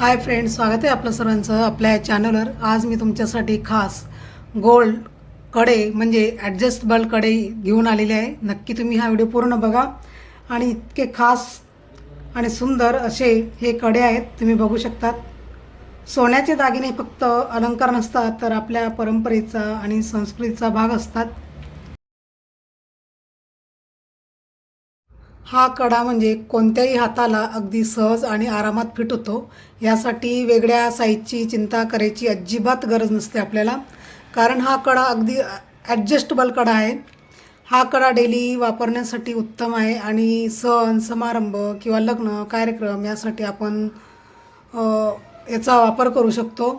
Hi friends स्वागत आहे आपलं सर्वांचं आपल्या चॅनलवर आज मी तुमच्यासाठी खास गोल्डकडे म्हणजे ॲडजस्टेबलकडे घेऊन आलेले आहे. नक्की तुम्ही हा व्हिडिओ पूर्ण बघा. आणि इतके खास आणि सुंदर असे हे कडे आहेत तुम्ही बघू शकतात. सोन्याचे दागिने फक्त अलंकार नसतात तर आपल्या परंपरेचा आणि संस्कृतीचा भाग असतात. हा कडा म्हणजे कोणत्याही हाताला अगदी सहज आणि आरामात फिट होतो. यासाठी वेगळ्या साईजची चिंता करायची अजिबात गरज नसते आपल्याला. कारण हा कडा अगदी ॲडजस्टेबल कडा आहे. हा कडा डेली वापरण्यासाठी उत्तम आहे आणि सण समारंभ किंवा लग्न कार्यक्रम यासाठी आपण याचा वापर करू शकतो.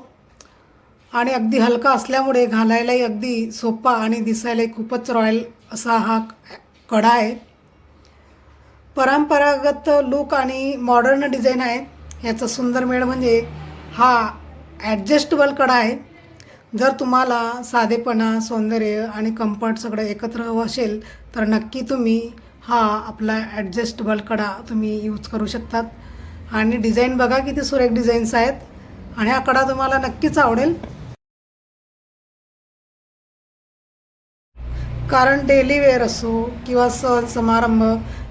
आणि अगदी हलका असल्यामुळे घालायलाही अगदी सोपा आणि दिसायलाही खूपच रॉयल असा हा कडा आहे. परंपरागत लुक आणि मॉडर्न डिझाईन आहे याचं सुंदर मेळ म्हणजे हा ॲडजस्टेबल कडा आहे. जर तुम्हाला साधेपणा सौंदर्य आणि कम्फर्ट सगळं एकत्र हवं असेल तर नक्की तुम्ही हा आपला ॲडजस्टेबल कडा तुम्ही यूज करू शकतात. आणि डिझाईन बघा किती सुरेख डिझाईन्स आहेत. आणि हा कडा तुम्हाला नक्कीच आवडेल. कारण डेली वेअर असो किंवा सण समारंभ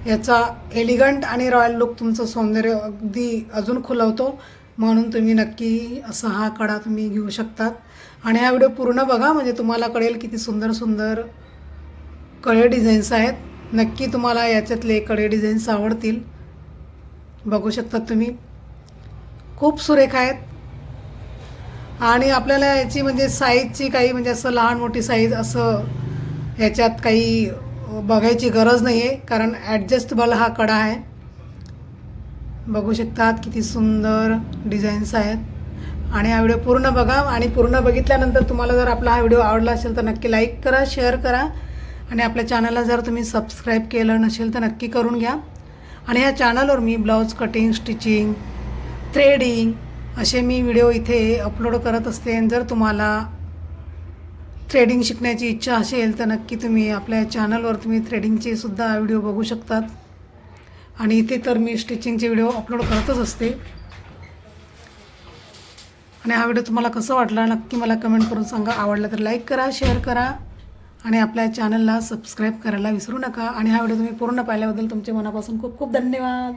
याचा एलिगंट आणि रॉयल लुक तुमचं सौंदर्य अगदी अजून खुलवतो. म्हणून तुम्ही नक्की असा हा कडा तुम्ही घेऊ शकतात. आणि हा व्हिडिओ पूर्ण बघा म्हणजे तुम्हाला कळेल किती सुंदर सुंदर कळे डिझाईन्स आहेत. नक्की तुम्हाला याच्यातले कळे डिझाईन्स आवडतील. बघू शकतात तुम्ही. खूप सुरेख आहेत. आणि आपल्याला याची म्हणजे साईजची काही म्हणजे असं लहान मोठी साईज असं ह्याच्यात काही बघायची गरज नाही आहे कारण ॲडजस्टेबल हा कडा आहे. बघू शकतात किती सुंदर डिझाईन्स आहेत. आणि हा व्हिडिओ पूर्ण बघा आणि पूर्ण बघितल्यानंतर तुम्हाला जर आपला हा व्हिडिओ आवडला असेल तर नक्की लाईक करा शेअर करा. आणि आपल्या चॅनलला जर तुम्ही सबस्क्राईब केलं नसेल तर नक्की करून घ्या. आणि ह्या चॅनलवर मी ब्लाऊज कटिंग स्टिचिंग थ्रेडिंग असे मी व्हिडिओ इथे अपलोड करत असते. आणि जर तुम्हाला थ्रेडिंग शिकण्याची इच्छा असेल तर नक्की तुम्ही आपल्या चॅनलवर तुम्ही थ्रेडिंगचे सुद्धा व्हिडिओ बघू शकतात. आणि इथे तर मी स्टिचिंगचे व्हिडिओ अपलोड करतच असते. आणि हा व्हिडिओ तुम्हाला कसं वाटला नक्की मला कमेंट करून सांगा. आवडला तर लाईक करा शेअर करा. आणि आपल्या चॅनलला सबस्क्राईब करायला विसरू नका. आणि हा व्हिडिओ तुम्ही पूर्ण पाहिल्याबद्दल तुमचे मनापासून खूप खूप धन्यवाद.